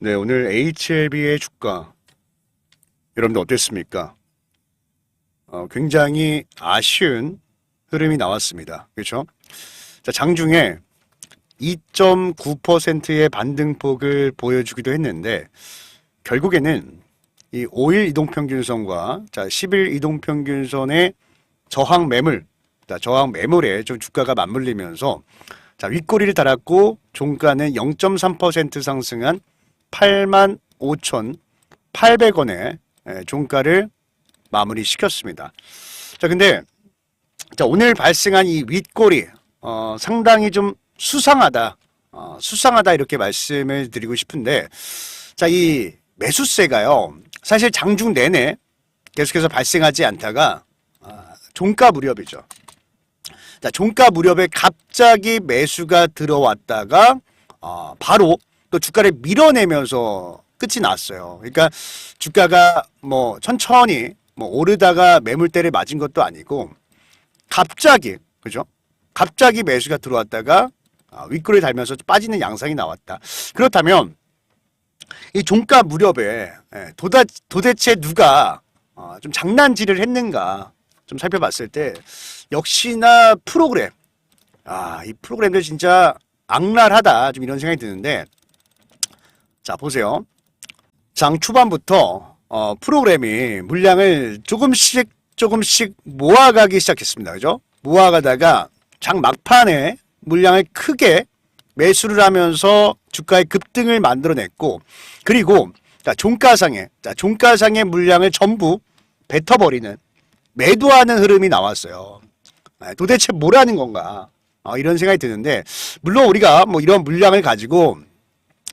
네, 오늘 HLB의 주가 여러분들 어땠습니까? 어, 굉장히 아쉬운 흐름이 나왔습니다. 그렇죠? 자, 장중에 2.9%의 반등폭을 보여주기도 했는데 결국에는 이 5일 이동평균선과 자, 10일 이동평균선의 저항 매물, 자, 저항 매물에 좀 주가가 맞물리면서 자, 윗꼬리를 달았고 종가는 0.3% 상승한 85,800원에 예, 종가를 마무리 시켰습니다. 자, 근데 자, 오늘 발생한 이 윗꼬리 어, 상당히 좀 수상하다. 어, 수상하다 이렇게 말씀을 드리고 싶은데 자, 이 매수세가요. 사실 장중 내내 계속해서 발생하지 않다가 아, 종가 무렵이죠. 자, 종가 무렵에 갑자기 매수가 들어왔다가 어, 바로 또 주가를 밀어내면서 끝이 났어요. 그러니까 주가가 뭐 천천히 뭐 오르다가 매물대를 맞은 것도 아니고 갑자기 그죠? 갑자기 매수가 들어왔다가 아, 윗골을 달면서 빠지는 양상이 나왔다. 그렇다면 이 종가 무렵에 예, 도다, 도대체 누가 어, 좀 장난질을 했는가 좀 살펴봤을 때 역시나 프로그램 아 이 프로그램들 진짜 악랄하다 좀 이런 생각이 드는데 자 보세요 장 초반부터 어, 프로그램이 물량을 조금씩 조금씩 모아가기 시작했습니다 그죠 모아가다가 장 막판에 물량을 크게 매수를 하면서 주가의 급등을 만들어냈고 그리고 자, 종가상에 자, 종가상의 물량을 전부 뱉어버리는 매도하는 흐름이 나왔어요. 아, 도대체 뭐라는 건가? 어, 이런 생각이 드는데 물론 우리가 뭐 이런 물량을 가지고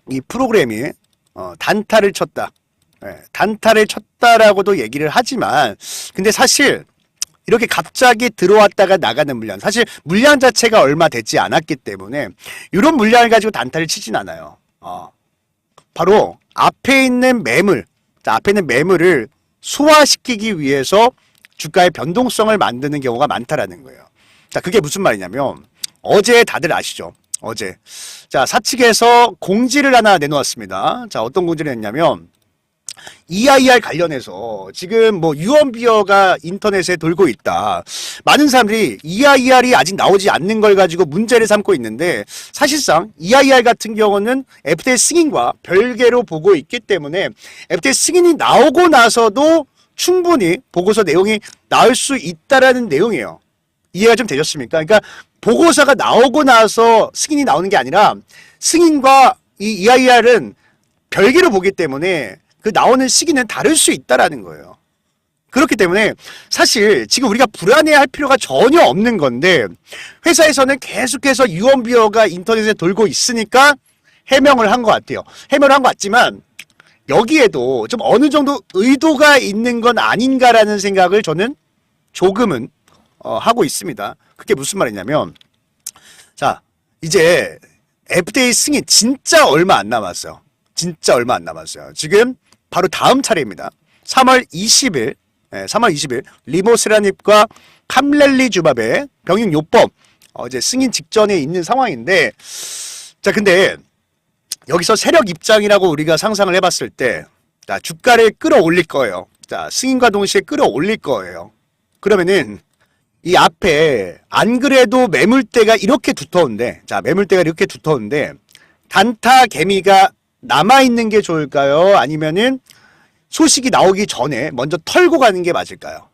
이 프로그램이 어, 단타를 쳤다. 예, 단타를 쳤다라고도 얘기를 하지만 근데 사실 이렇게 갑자기 들어왔다가 나가는 물량 사실 물량 자체가 얼마 되지 않았기 때문에 이런 물량을 가지고 단타를 치진 않아요. 어, 바로 앞에 있는 매물, 자, 앞에 있는 매물을 소화시키기 위해서 주가의 변동성을 만드는 경우가 많다라는 거예요. 자, 그게 무슨 말이냐면 어제 다들 아시죠? 어제. 자, 사측에서 공지를 하나 내놓았습니다. 자, 어떤 공지를 했냐면 EIR 관련해서 지금 뭐 유언비어가 인터넷에 돌고 있다. 많은 사람들이 EIR이 아직 나오지 않는 걸 가지고 문제를 삼고 있는데 사실상 EIR 같은 경우는 FTA 승인과 별개로 보고 있기 때문에 FTA 승인이 나오고 나서도 충분히 보고서 내용이 나올 수 있다라는 내용이에요. 이해가 좀 되셨습니까? 그러니까 보고서가 나오고 나서 승인이 나오는 게 아니라 승인과 이 EIR은 별개로 보기 때문에 그 나오는 시기는 다를 수 있다라는 거예요. 그렇기 때문에 사실 지금 우리가 불안해할 필요가 전혀 없는 건데 회사에서는 계속해서 유언비어가 인터넷에 돌고 있으니까 해명을 한 것 같아요. 해명을 한 것 같지만 여기에도 좀 어느 정도 의도가 있는 건 아닌가라는 생각을 저는 조금은 어, 하고 있습니다. 그게 무슨 말이냐면 자 이제 FDA 승인 진짜 얼마 안 남았어요. 진짜 얼마 안 남았어요. 지금 바로 다음 차례입니다. 3월 20일, 예, 3월 20일 리모세라닙과 캄렐리 주밥의 병역 요법 어제 승인 직전에 있는 상황인데 자 근데 여기서 세력 입장이라고 우리가 상상을 해봤을 때 자, 주가를 끌어올릴 거예요. 자 승인과 동시에 끌어올릴 거예요. 그러면은 이 앞에 안 그래도 매물대가 이렇게 두터운데 자 매물대가 이렇게 두터운데 단타 개미가 남아 있는 게 좋을까요? 아니면은 소식이 나오기 전에 먼저 털고 가는 게 맞을까요?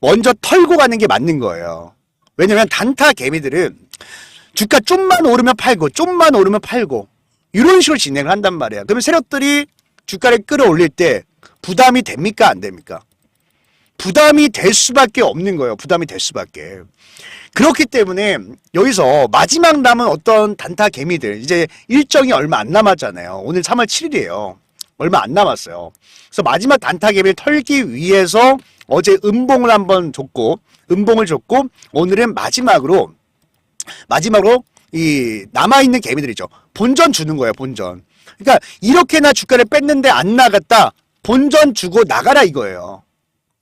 먼저 털고 가는 게 맞는 거예요. 왜냐면 단타 개미들은 주가 좀만 오르면 팔고 좀만 오르면 팔고 이런 식으로 진행을 한단 말이야. 그러면 세력들이 주가를 끌어올릴 때 부담이 됩니까 안 됩니까? 부담이 될 수밖에 없는 거예요. 부담이 될 수밖에. 그렇기 때문에 여기서 마지막 남은 어떤 단타 개미들 이제 일정이 얼마 안 남았잖아요. 오늘 3월 7일이에요. 얼마 안 남았어요. 그래서 마지막 단타 개미를 털기 위해서 어제 음봉을 한번 줬고 음봉을 줬고 오늘은 마지막으로 마지막으로 이 남아 있는 개미들이죠. 본전 주는 거예요. 본전. 그러니까 이렇게나 주가를 뺐는데 안 나갔다. 본전 주고 나가라 이거예요.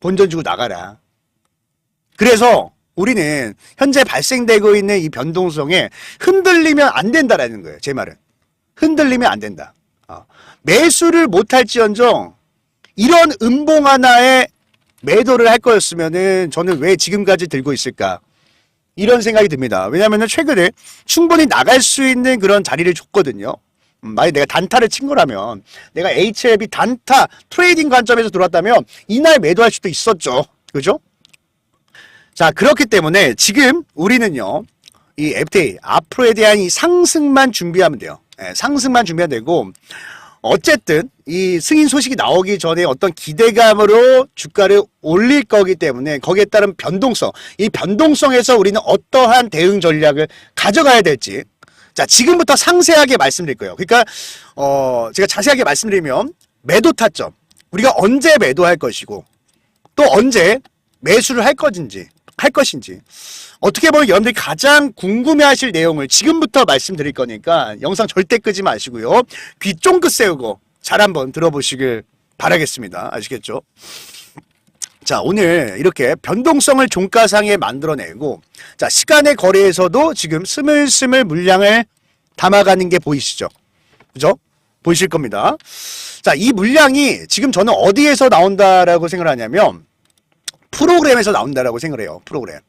본전 주고 나가라. 그래서 우리는 현재 발생되고 있는 이 변동성에 흔들리면 안 된다라는 거예요. 제 말은. 흔들리면 안 된다. 어, 매수를 못할지언정 이런 음봉 하나에 매도를 할 거였으면은 저는 왜 지금까지 들고 있을까? 이런 생각이 듭니다. 왜냐하면 최근에 충분히 나갈 수 있는 그런 자리를 줬거든요. 음, 만약 내가 단타를 친 거라면 내가 HLB 단타 트레이딩 관점에서 들어왔다면 이날 매도할 수도 있었죠. 그죠? 자, 그렇기 때문에 지금 우리는요, 이 FTA, 앞으로에 대한 이 상승만 준비하면 돼요. 예, 상승만 준비하면 되고, 어쨌든 이 승인 소식이 나오기 전에 어떤 기대감으로 주가를 올릴 거기 때문에 거기에 따른 변동성, 이 변동성에서 우리는 어떠한 대응 전략을 가져가야 될지, 자, 지금부터 상세하게 말씀드릴 거예요. 그러니까, 어, 제가 자세하게 말씀드리면, 매도 타점, 우리가 언제 매도할 것이고, 또 언제 매수를 할 것인지, 할 것인지. 어떻게 보면 여러분들이 가장 궁금해 하실 내용을 지금부터 말씀드릴 거니까 영상 절대 끄지 마시고요. 귀 쫑긋 세우고 잘 한번 들어보시길 바라겠습니다. 아시겠죠? 자, 오늘 이렇게 변동성을 종가상에 만들어내고, 자, 시간의 거래에서도 지금 스물스물 물량을 담아가는 게 보이시죠? 그죠? 보이실 겁니다. 자, 이 물량이 지금 저는 어디에서 나온다라고 생각을 하냐면, 프로그램에서 나온다라고 생각을 해요. 프로그램.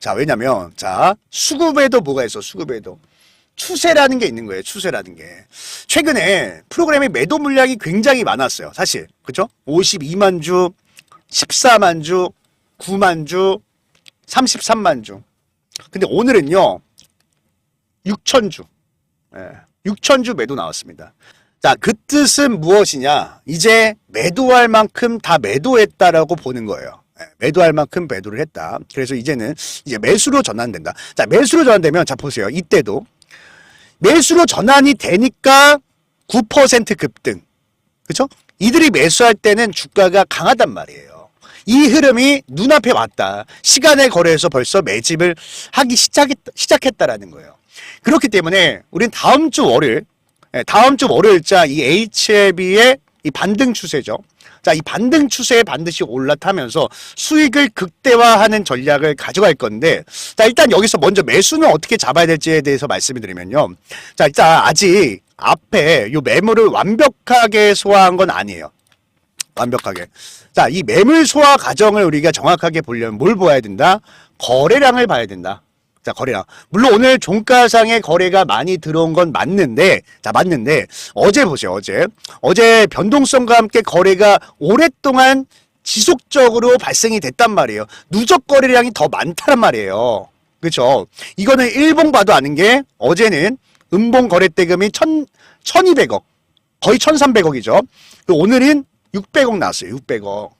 자, 왜냐면, 자, 수급에도 뭐가 있어, 수급에도. 추세라는 게 있는 거예요. 추세라는 게. 최근에 프로그램의 매도 물량이 굉장히 많았어요. 사실. 그죠? 52만 주, 14만 주, 9만 주, 33만 주. 근데 오늘은요, 6천 주. 예, 6천 주 매도 나왔습니다. 자, 그 뜻은 무엇이냐? 이제 매도할 만큼 다 매도했다라고 보는 거예요. 예, 매도할 만큼 매도를 했다. 그래서 이제는 이제 매수로 전환된다. 자, 매수로 전환되면 자 보세요. 이때도 매수로 전환이 되니까 9% 급등. 그렇죠? 이들이 매수할 때는 주가가 강하단 말이에요. 이 흐름이 눈앞에 왔다. 시간의 거래에서 벌써 매집을 하기 시작했, 시작했다라는 거예요. 그렇기 때문에 우린 다음 주 월요일, 예, 다음 주 월요일자 이 HLB의 이 반등 추세죠. 자, 이 반등 추세에 반드시 올라타면서 수익을 극대화하는 전략을 가져갈 건데, 자, 일단 여기서 먼저 매수는 어떻게 잡아야 될지에 대해서 말씀을 드리면요. 자, 일단 아직 앞에 요 매물을 완벽하게 소화한 건 아니에요. 완벽하게. 자, 이 매물 소화 과정을 우리가 정확하게 보려면 뭘 봐야 된다? 거래량을 봐야 된다. 자, 거래량. 물론 오늘 종가상의 거래가 많이 들어온 건 맞는데, 자, 맞는데, 어제 보세요, 어제. 어제 변동성과 함께 거래가 오랫동안 지속적으로 발생이 됐단 말이에요. 누적 거래량이 더 많다란 말이에요. 그렇죠? 이거는 일봉 봐도 아는 게 어제는 음봉 거래 대금이 천, 1200억. 거의 1300억이죠. 오늘은 600억 나왔어요. 600억.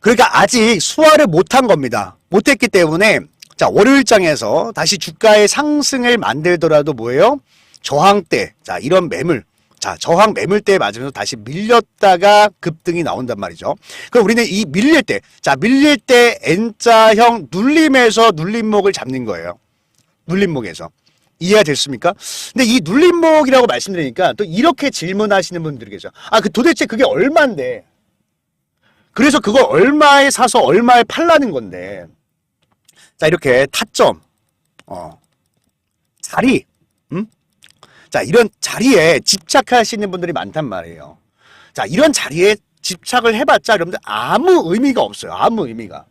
그러니까 아직 소화를 못한 겁니다. 못했기 때문에 자 월요일장에서 다시 주가의 상승을 만들더라도 뭐예요? 저항대 자 이런 매물 자 저항 매물대에 맞으면서 다시 밀렸다가 급등이 나온단 말이죠. 그럼 우리는 이 밀릴 때 자 밀릴 때 N자형 눌림에서 눌림목을 잡는 거예요. 눌림목에서 이해가 됐습니까? 근데 이 눌림목이라고 말씀드리니까 또 이렇게 질문하시는 분들이 계죠. 아 그 도대체 그게 얼마인데? 그래서 그걸 얼마에 사서 얼마에 팔라는 건데. 자, 이렇게 타점, 어, 자리, 음? 자, 이런 자리에 집착하시는 분들이 많단 말이에요. 자, 이런 자리에 집착을 해봤자 여러분들 아무 의미가 없어요. 아무 의미가.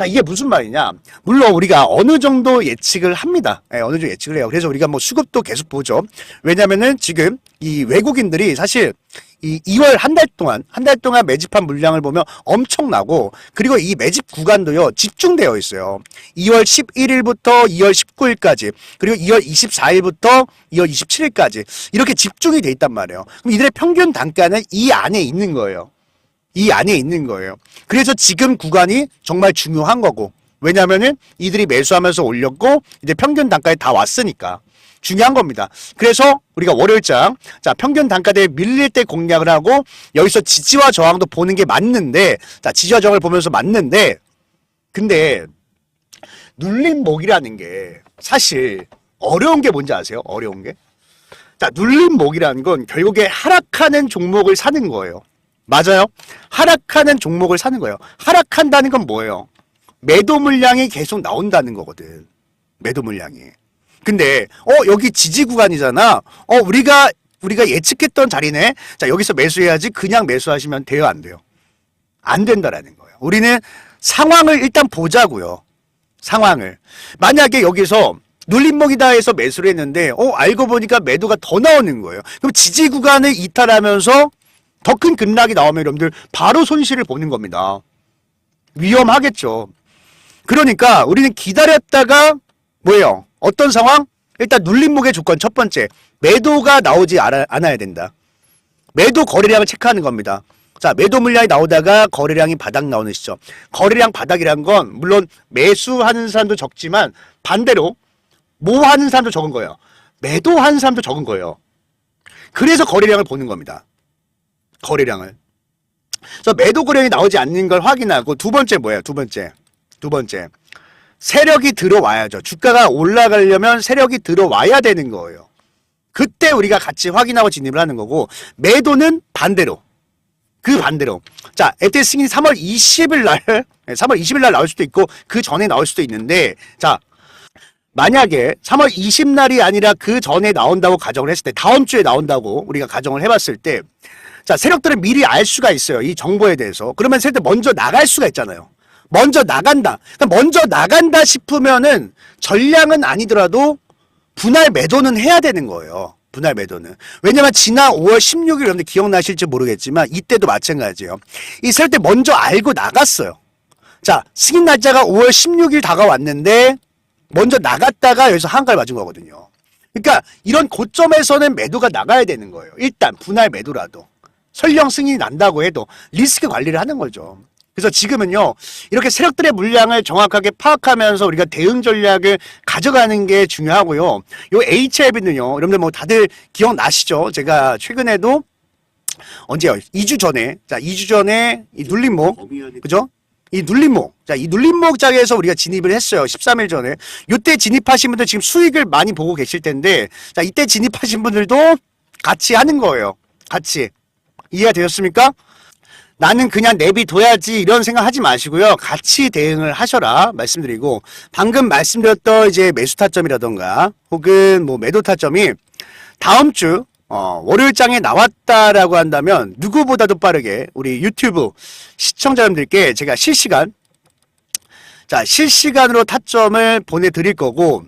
자, 이게 무슨 말이냐? 물론 우리가 어느 정도 예측을 합니다. 예, 어느 정도 예측을 해요. 그래서 우리가 뭐 수급도 계속 보죠. 왜냐면은 지금 이 외국인들이 사실 이 2월 한 달 동안, 한 달 동안 매집한 물량을 보면 엄청나고, 그리고 이 매집 구간도요, 집중되어 있어요. 2월 11일부터 2월 19일까지, 그리고 2월 24일부터 2월 27일까지, 이렇게 집중이 돼 있단 말이에요. 그럼 이들의 평균 단가는 이 안에 있는 거예요. 이 안에 있는 거예요. 그래서 지금 구간이 정말 중요한 거고, 왜냐면은 이들이 매수하면서 올렸고, 이제 평균 단가에 다 왔으니까. 중요한 겁니다. 그래서 우리가 월요일장 자 평균 단가대 밀릴 때 공략을 하고 여기서 지지와 저항도 보는 게 맞는데 자 지지와 저항을 보면서 맞는데 근데 눌림목이라는 게 사실 어려운 게 뭔지 아세요? 어려운 게? 자 눌림목이라는 건 결국에 하락하는 종목을 사는 거예요. 맞아요? 하락하는 종목을 사는 거예요. 하락한다는 건 뭐예요? 매도 물량이 계속 나온다는 거거든. 매도 물량이. 근데 어 여기 지지 구간이잖아. 어 우리가 우리가 예측했던 자리네. 자, 여기서 매수해야지 그냥 매수하시면 돼요, 안 돼요? 안 된다라는 거예요. 우리는 상황을 일단 보자고요. 상황을. 만약에 여기서 눌림목이다 해서 매수를 했는데, 어, 알고 보니까 매도가 더 나오는 거예요. 그럼 지지 구간을 이탈하면서 더 큰 급락이 나오면 여러분들 바로 손실을 보는 겁니다. 위험하겠죠. 그러니까 우리는 기다렸다가 뭐예요? 어떤 상황? 일단 눌림목의 조건 첫 번째 매도가 나오지 않아, 않아야 된다. 매도 거래량을 체크하는 겁니다. 자 매도 물량이 나오다가 거래량이 바닥 나오는 시점. 거래량 바닥이란 건 물론 매수하는 사람도 적지만 반대로 모하는 사람도 적은 거예요. 매도하는 사람도 적은 거예요. 그래서 거래량을 보는 겁니다. 거래량을. 그래서 매도 거래량이 나오지 않는 걸 확인하고 두 번째 뭐예요? 두 번째. 두 번째. 세력이 들어와야죠. 주가가 올라가려면 세력이 들어와야 되는 거예요. 그때 우리가 같이 확인하고 진입을 하는 거고 매도는 반대로. 그 반대로. 자, 승인이 3월 20일 날, 3월 20일 날 나올 수도 있고 그 전에 나올 수도 있는데 자, 만약에 3월 20날이 아니라 그 전에 나온다고 가정을 했을 때 다음 주에 나온다고 우리가 가정을 해봤을 때 자, 세력들은 미리 알 수가 있어요. 이 정보에 대해서. 그러면 세력들 먼저 나갈 수가 있잖아요. 먼저 나간다. 그러니까 먼저 나간다 싶으면은 전량은 아니더라도 분할 매도는 해야 되는 거예요. 분할 매도는. 왜냐면 지난 5월 16일 여러분들 기억나실지 모르겠지만 이때도 마찬가지예요. 이 세력들 먼저 알고 나갔어요. 자, 승인 날짜가 5월 16일 다가왔는데 먼저 나갔다가 여기서 한가를 맞은 거거든요. 그러니까 이런 고점에서는 매도가 나가야 되는 거예요. 일단 분할 매도라도. 설령 승인이 난다고 해도 리스크 관리를 하는 거죠. 그래서 지금은요, 이렇게 세력들의 물량을 정확하게 파악하면서 우리가 대응 전략을 가져가는 게 중요하고요. 요 HLB는요, 여러분들 뭐 다들 기억 나시죠? 제가 최근에도 언제요? 2주 전에, 자, 2주 전에 이 눌림목, 그죠? 이 눌림목. 자, 이 눌림목 장에서 우리가 진입을 했어요. 13일 전에. 요때 진입하신 분들 지금 수익을 많이 보고 계실 텐데, 자, 이때 진입하신 분들도 같이 하는 거예요. 같이. 이해가 되셨습니까? 나는 그냥 내비둬야지 이런 생각 하지 마시고요. 같이 대응을 하셔라 말씀드리고 방금 말씀드렸던 이제 매수 타점이라던가 혹은 뭐 매도 타점이 다음 주 어, 월요일장에 나왔다라고 한다면 누구보다도 빠르게 우리 유튜브 시청자분들께 제가 실시간 자 실시간으로 타점을 보내드릴 거고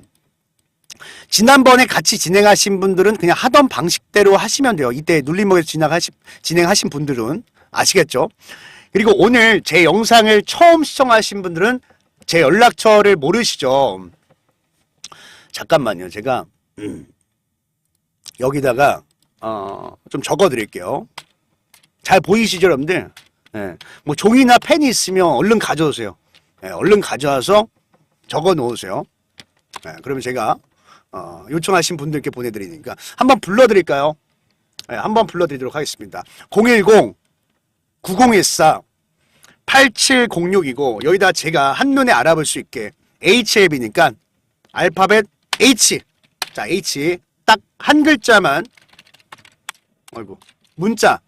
지난번에 같이 진행하신 분들은 그냥 하던 방식대로 하시면 돼요. 이때 눌림목에서 진행하신, 진행하신 분들은 아시겠죠? 그리고 오늘 제 영상을 처음 시청하신 분들은 제 연락처를 모르시죠? 잠깐만요. 제가 음, 여기다가 어, 좀 적어 드릴게요. 잘 보이시죠, 여러분들? 예. 뭐 종이나 펜이 있으면 얼른 가져오세요. 예, 얼른 가져와서 적어 놓으세요. 예, 그러면 제가 어, 요청하신 분들께 보내드리니까 한번 불러드릴까요? 예, 한번 불러드리도록 하겠습니다. 010 9014 8706이고 여기다 제가 한눈에 알아볼 수 있게 HLB니까 알파벳 H 자 H 딱 한 글자만 아이고 문자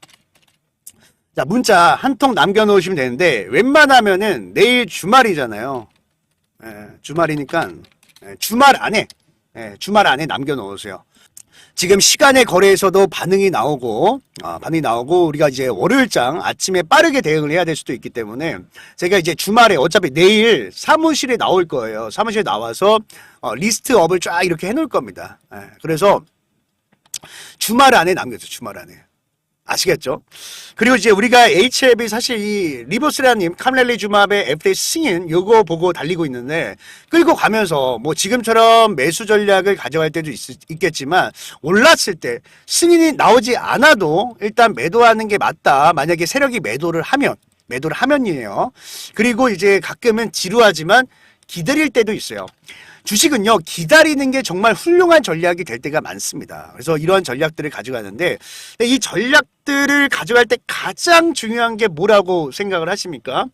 자 문자 한 통 남겨놓으시면 되는데 웬만하면은 내일 주말이잖아요 예, 주말이니까 예, 주말 안에 예, 주말 안에 남겨놓으세요 지금 시간의 거래에서도 반응이 나오고 아, 반응이 나오고 우리가 이제 월요일장 아침에 빠르게 대응을 해야 될 수도 있기 때문에 제가 이제 주말에 어차피 내일 사무실에 나올 거예요. 사무실에 나와서 어, 리스트업을 쫙 이렇게 해놓을 겁니다. 예, 그래서 주말 안에 남겨줘 주말 안에 아시겠죠? 그리고 이제 우리가 HLB 사실 이 리버스라님 카멜리 주맙의 FD 승인 요거 보고 달리고 있는데 끌고 가면서 뭐 지금처럼 매수 전략을 가져갈 때도 있, 있겠지만 올랐을 때 승인이 나오지 않아도 일단 매도하는 게 맞다. 만약에 세력이 매도를 하면 매도를 하면이에요. 그리고 이제 가끔은 지루하지만 기다릴 때도 있어요. 주식은요, 기다리는 게 정말 훌륭한 전략이 될 때가 많습니다. 그래서 이러한 전략들을 가져가는데, 이 전략들을 가져갈 때 가장 중요한 게 뭐라고 생각을 하십니까?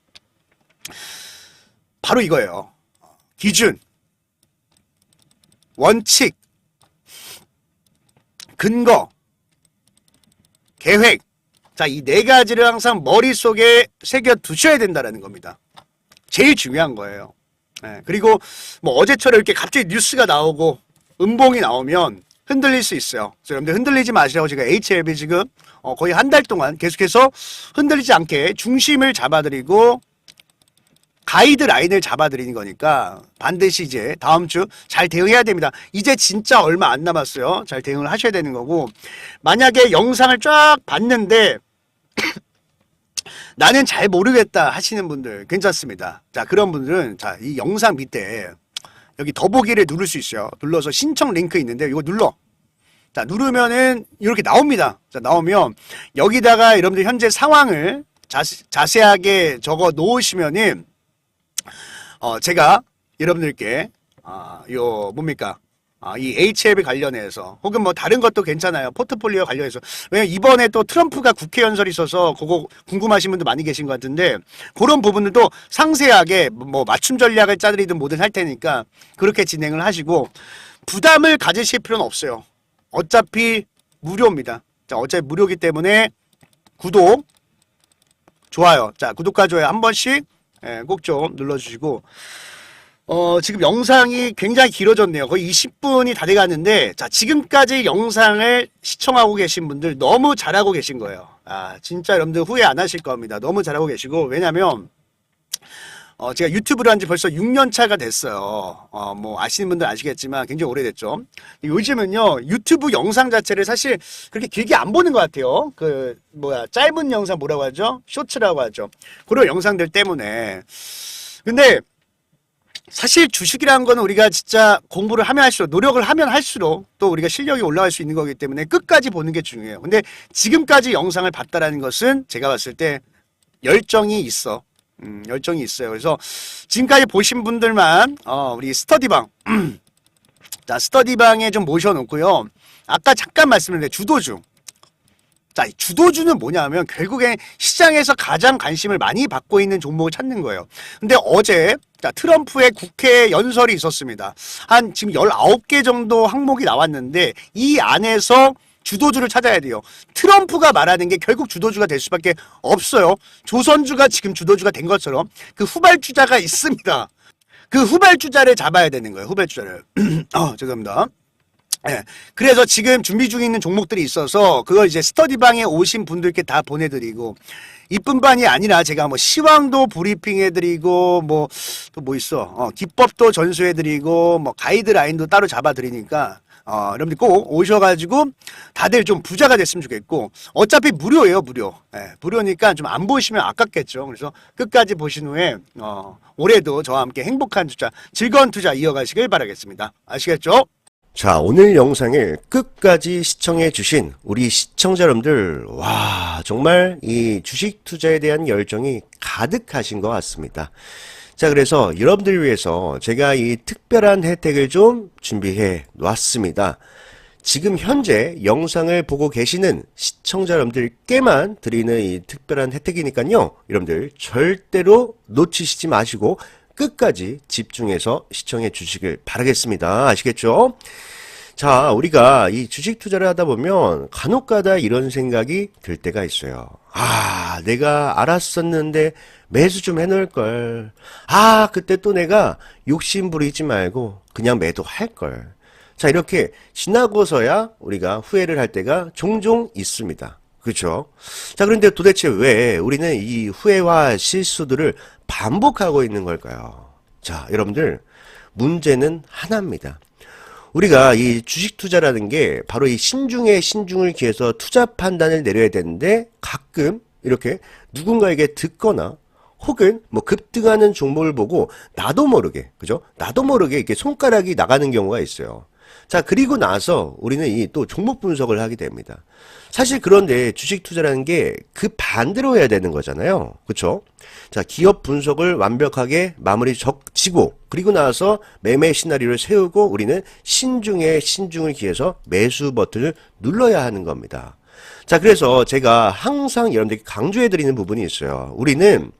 바로 이거예요. 기준, 원칙, 근거, 계획. 자, 이 네 가지를 항상 머릿속에 새겨 두셔야 된다는 겁니다. 제일 중요한 거예요. 예, 그리고 뭐 어제처럼 이렇게 갑자기 뉴스가 나오고 음봉이 나오면 흔들릴 수 있어요. 그래서 여러분들 흔들리지 마시라고 제가 HLB 지금 어, 거의 한 달 동안 계속해서 흔들리지 않게 중심을 잡아드리고 가이드 라인을 잡아드리는 거니까 반드시 이제 다음 주 잘 대응해야 됩니다. 이제 진짜 얼마 안 남았어요. 잘 대응을 하셔야 되는 거고 만약에 영상을 쫙 봤는데 나는 잘 모르겠다 하시는 분들 괜찮습니다. 자 그런 분들은 자 이 영상 밑에 여기 더보기를 누를 수 있어요. 눌러서 신청 링크 있는데 이거 눌러. 자 누르면은 이렇게 나옵니다. 자 나오면 여기다가 여러분들 현재 상황을 자세, 자세하게 적어 놓으시면은 어 제가 여러분들께 아 요 뭡니까 아, 이 HLB 관련해서 혹은 뭐 다른 것도 괜찮아요. 포트폴리오 관련해서. 왜냐면 이번에 또 트럼프가 국회 연설이 있어서 그거 궁금하신 분들 많이 계신 것 같은데 그런 부분들도 상세하게 뭐 맞춤 전략을 짜드리든 뭐든 할 테니까 그렇게 진행을 하시고 부담을 가지실 필요는 없어요. 어차피 무료입니다. 자, 어차피 무료기 때문에 구독, 좋아요. 자, 구독과 좋아요 한 번씩 예, 꼭좀 눌러주시고 어, 지금 영상이 굉장히 길어졌네요. 거의 20분이 다 돼가는데, 자, 지금까지 영상을 시청하고 계신 분들 너무 잘하고 계신 거예요. 아, 진짜 여러분들 후회 안 하실 겁니다. 너무 잘하고 계시고, 왜냐면, 어, 제가 유튜브를 한 지 벌써 6년 차가 됐어요. 어, 뭐, 아시는 분들 아시겠지만 굉장히 오래됐죠. 요즘은요, 유튜브 영상 자체를 사실 그렇게 길게 안 보는 것 같아요. 그, 뭐야, 짧은 영상 뭐라고 하죠? 쇼츠라고 하죠. 그런 영상들 때문에. 근데, 사실 주식이라는 거는 우리가 진짜 공부를 하면 할수록 노력을 하면 할수록 또 우리가 실력이 올라갈 수 있는 거기 때문에 끝까지 보는 게 중요해요. 근데 지금까지 영상을 봤다라는 것은 제가 봤을 때 열정이 있어. 음, 열정이 있어요. 그래서 지금까지 보신 분들만 어, 우리 스터디방 자 스터디방에 좀 모셔놓고요. 아까 잠깐 말씀드린 주도주 자, 이 주도주는 뭐냐면 결국엔 시장에서 가장 관심을 많이 받고 있는 종목을 찾는 거예요. 근데 어제 자, 트럼프의 국회 연설이 있었습니다. 한 지금 19개 정도 항목이 나왔는데 이 안에서 주도주를 찾아야 돼요. 트럼프가 말하는 게 결국 주도주가 될 수밖에 없어요. 조선주가 지금 주도주가 된 것처럼 그 후발주자가 있습니다. 그 후발주자를 잡아야 되는 거예요. 후발주자를. 어, 죄송합니다. 예. 그래서 지금 준비 중에 있는 종목들이 있어서 그걸 이제 스터디방에 오신 분들께 다 보내드리고 이뿐만이 아니라 제가 뭐 시황도 브리핑해드리고 뭐또뭐 있어 어, 기법도 전수해드리고 뭐 가이드라인도 따로 잡아드리니까 어, 여러분들 꼭 오셔가지고 다들 좀 부자가 됐으면 좋겠고 어차피 무료예요 무료 예, 무료니까 좀 안 보시면 아깝겠죠 그래서 끝까지 보신 후에 어, 올해도 저와 함께 행복한 투자 즐거운 투자 이어가시길 바라겠습니다 아시겠죠? 자, 오늘 영상을 끝까지 시청해 주신 우리 시청자 여러분들, 와, 정말 이 주식 투자에 대한 열정이 가득하신 것 같습니다. 자, 그래서 여러분들을 위해서 제가 이 특별한 혜택을 좀 준비해 놨습니다. 지금 현재 영상을 보고 계시는 시청자 여러분들께만 드리는 이 특별한 혜택이니까요. 여러분들 절대로 놓치시지 마시고 끝까지 집중해서 시청해 주시길 바라겠습니다. 아시겠죠? 자, 우리가 이 주식 투자를 하다 보면 간혹 가다 이런 생각이 들 때가 있어요. 아, 내가 알았었는데 매수 좀 해놓을 걸. 아, 그때 또 내가 욕심 부리지 말고 그냥 매도할 걸. 자, 이렇게 지나고서야 우리가 후회를 할 때가 종종 있습니다. 그렇죠? 자, 그런데 도대체 왜 우리는 이 후회와 실수들을 반복하고 있는 걸까요? 자, 여러분들 문제는 하나입니다. 우리가 이 주식 투자라는 게 바로 이 신중에 신중을 기해서 투자 판단을 내려야 되는데 가끔 이렇게 누군가에게 듣거나 혹은 뭐 급등하는 종목을 보고 나도 모르게 그죠? 나도 모르게 이렇게 손가락이 나가는 경우가 있어요. 자, 그리고 나서 우리는 이 또 종목 분석을 하게 됩니다. 사실 그런데 주식 투자라는 게 그 반대로 해야 되는 거잖아요. 그쵸? 자, 기업 분석을 완벽하게 마무리 적지고, 그리고 나서 매매 시나리오를 세우고 우리는 신중에 신중을 기해서 매수 버튼을 눌러야 하는 겁니다. 자, 그래서 제가 항상 여러분들께 강조해 드리는 부분이 있어요. 우리는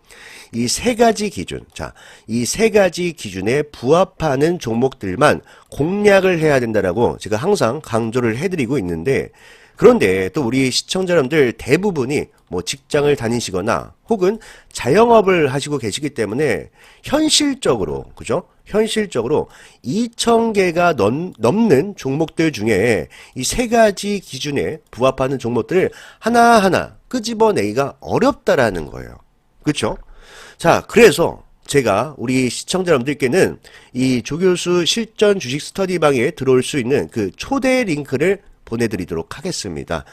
이 세 가지 기준, 자, 이 세 가지 기준에 부합하는 종목들만 공략을 해야 된다라고 제가 항상 강조를 해드리고 있는데, 그런데 또 우리 시청자 여러분들 대부분이 뭐 직장을 다니시거나 혹은 자영업을 하시고 계시기 때문에 현실적으로, 그죠? 현실적으로 2,000개가 넘는 종목들 중에 이 세 가지 기준에 부합하는 종목들을 하나하나 끄집어내기가 어렵다라는 거예요. 그렇죠? 자, 그래서 제가 우리 시청자 여러분들께는 이 조교수 실전 주식 스터디방에 들어올 수 있는 그 초대 링크를 보내드리도록 하겠습니다.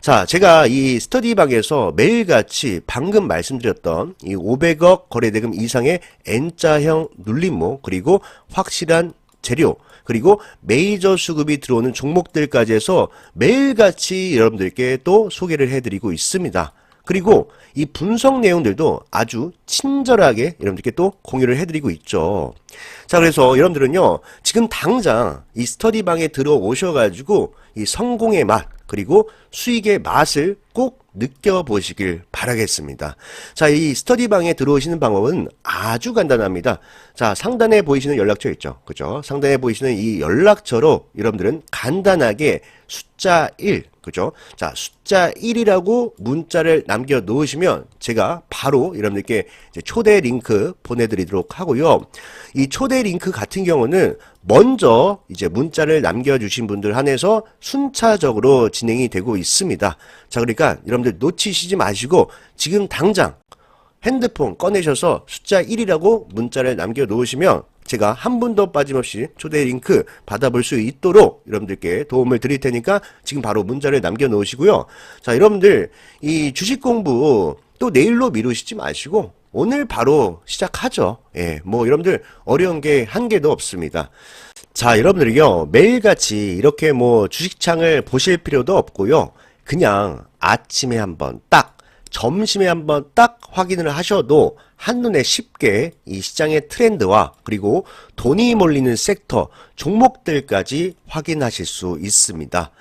자, 제가 이 스터디방에서 매일같이 방금 말씀드렸던 이 500억 거래대금 이상의 N자형 눌림목 그리고 확실한 재료 그리고 메이저 수급이 들어오는 종목들까지 해서 매일같이 여러분들께 또 소개를 해드리고 있습니다. 그리고 이 분석 내용들도 아주 친절하게 여러분들께 또 공유를 해드리고 있죠. 자, 그래서 여러분들은요, 지금 당장 이 스터디방에 들어오셔가지고 이 성공의 맛, 그리고 수익의 맛을 꼭 느껴보시길 바라겠습니다. 자, 이 스터디방에 들어오시는 방법은 아주 간단합니다. 자, 상단에 보이시는 연락처 있죠. 그죠? 상단에 보이시는 이 연락처로 여러분들은 간단하게 숫자 1, 그죠? 자, 숫자 1이라고 문자를 남겨 놓으시면 제가 바로 여러분들께 초대 링크 보내드리도록 하고요. 이 초대 링크 같은 경우는 먼저 이제 문자를 남겨주신 분들 한해서 순차적으로 진행이 되고 있습니다. 자, 그러니까 여러분들 놓치시지 마시고 지금 당장 핸드폰 꺼내셔서 숫자 1이라고 문자를 남겨 놓으시면 제가 한 분도 빠짐없이 초대 링크 받아볼 수 있도록 여러분들께 도움을 드릴 테니까 지금 바로 문자를 남겨 놓으시고요. 자, 여러분들 이 주식 공부 또 내일로 미루시지 마시고 오늘 바로 시작하죠. 예, 뭐 여러분들 어려운 게 한 개도 없습니다. 자, 여러분들이요. 매일같이 이렇게 뭐 주식창을 보실 필요도 없고요. 그냥 아침에 한번 딱 점심에 한번 딱 확인을 하셔도 한눈에 쉽게 이 시장의 트렌드와 그리고 돈이 몰리는 섹터, 종목들까지 확인하실 수 있습니다.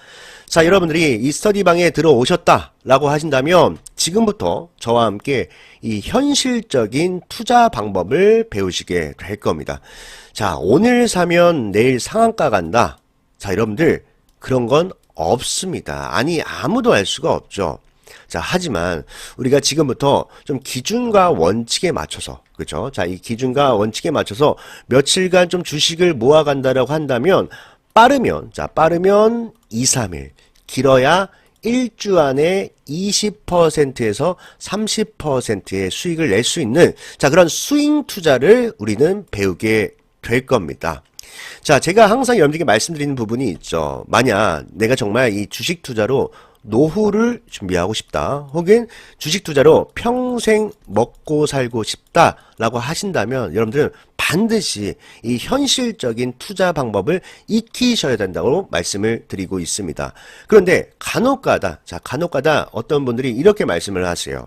자, 여러분들이 이 스터디방에 들어오셨다라고 하신다면 지금부터 저와 함께 이 현실적인 투자 방법을 배우시게 될 겁니다. 자, 오늘 사면 내일 상한가 간다. 자, 여러분들 그런 건 없습니다. 아니, 아무도 알 수가 없죠. 자, 하지만 우리가 지금부터 좀 기준과 원칙에 맞춰서 그죠? 자, 이 기준과 원칙에 맞춰서 며칠간 좀 주식을 모아간다라고 한다면 빠르면 자, 빠르면 2, 3일, 길어야 1주 안에 20%에서 30%의 수익을 낼 수 있는 자, 그런 스윙 투자를 우리는 배우게 될 겁니다. 자, 제가 항상 여러분들께 말씀드리는 부분이 있죠. 만약 내가 정말 이 주식 투자로 노후를 준비하고 싶다. 혹은 주식 투자로 평생 먹고 살고 싶다라고 하신다면 여러분들은 반드시 이 현실적인 투자 방법을 익히셔야 된다고 말씀을 드리고 있습니다. 그런데 간혹가다, 자, 간혹가다 어떤 분들이 이렇게 말씀을 하세요.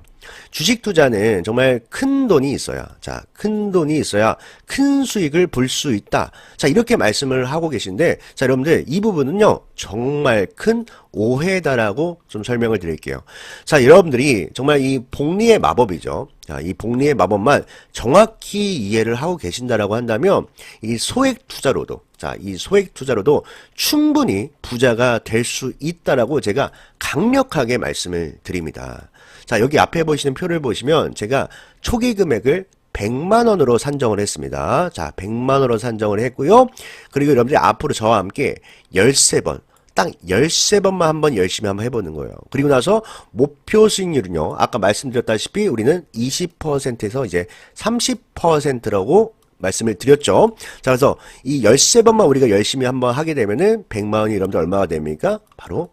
주식 투자는 정말 큰 돈이 있어야, 자, 큰 돈이 있어야 큰 수익을 볼 수 있다. 자, 이렇게 말씀을 하고 계신데, 자, 여러분들, 이 부분은요, 정말 큰 오해다라고 좀 설명을 드릴게요. 자, 여러분들이 정말 이 복리의 마법이죠. 자, 이 복리의 마법만 정확히 이해를 하고 계신다라고 한다면, 이 소액 투자로도, 자, 이 소액 투자로도 충분히 부자가 될 수 있다라고 제가 강력하게 말씀을 드립니다. 자, 여기 앞에 보시는 표를 보시면 제가 초기 금액을 100만 원으로 산정을 했습니다. 자, 100만 원으로 산정을 했고요. 그리고 여러분들이 앞으로 저와 함께 13번, 딱 13번만 한번 열심히 한번 해보는 거예요. 그리고 나서 목표 수익률은요, 아까 말씀드렸다시피 우리는 20%에서 이제 30%라고 말씀을 드렸죠. 자, 그래서 이 13번만 우리가 열심히 한번 하게 되면은 100만 원이 여러분들 얼마가 됩니까? 바로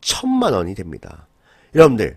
1000만 원이 됩니다. 여러분들,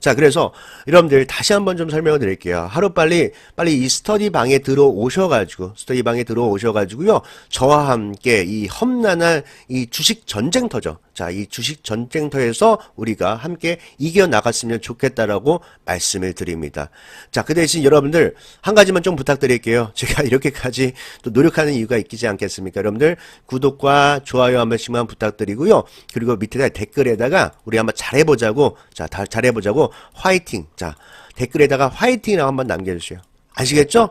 자, 그래서 여러분들 다시 한번 좀 설명을 드릴게요. 하루 빨리, 빨리 이 스터디 방에 들어오셔 가지고, 스터디 방에 들어오셔 가지고요. 저와 함께 이 험난한 이 주식 전쟁터죠. 자, 이 주식 전쟁터에서 우리가 함께 이겨나갔으면 좋겠다라고 말씀을 드립니다. 자, 그 대신 여러분들 한 가지만 좀 부탁드릴게요. 제가 이렇게까지 또 노력하는 이유가 있지 않겠습니까? 여러분들 구독과 좋아요 한 번씩만 부탁드리고요. 그리고 밑에다 댓글에다가 우리 한번 잘해보자고, 자, 다 잘해보자고 화이팅. 자, 댓글에다가 화이팅이라고 한번 남겨주세요. 아시겠죠?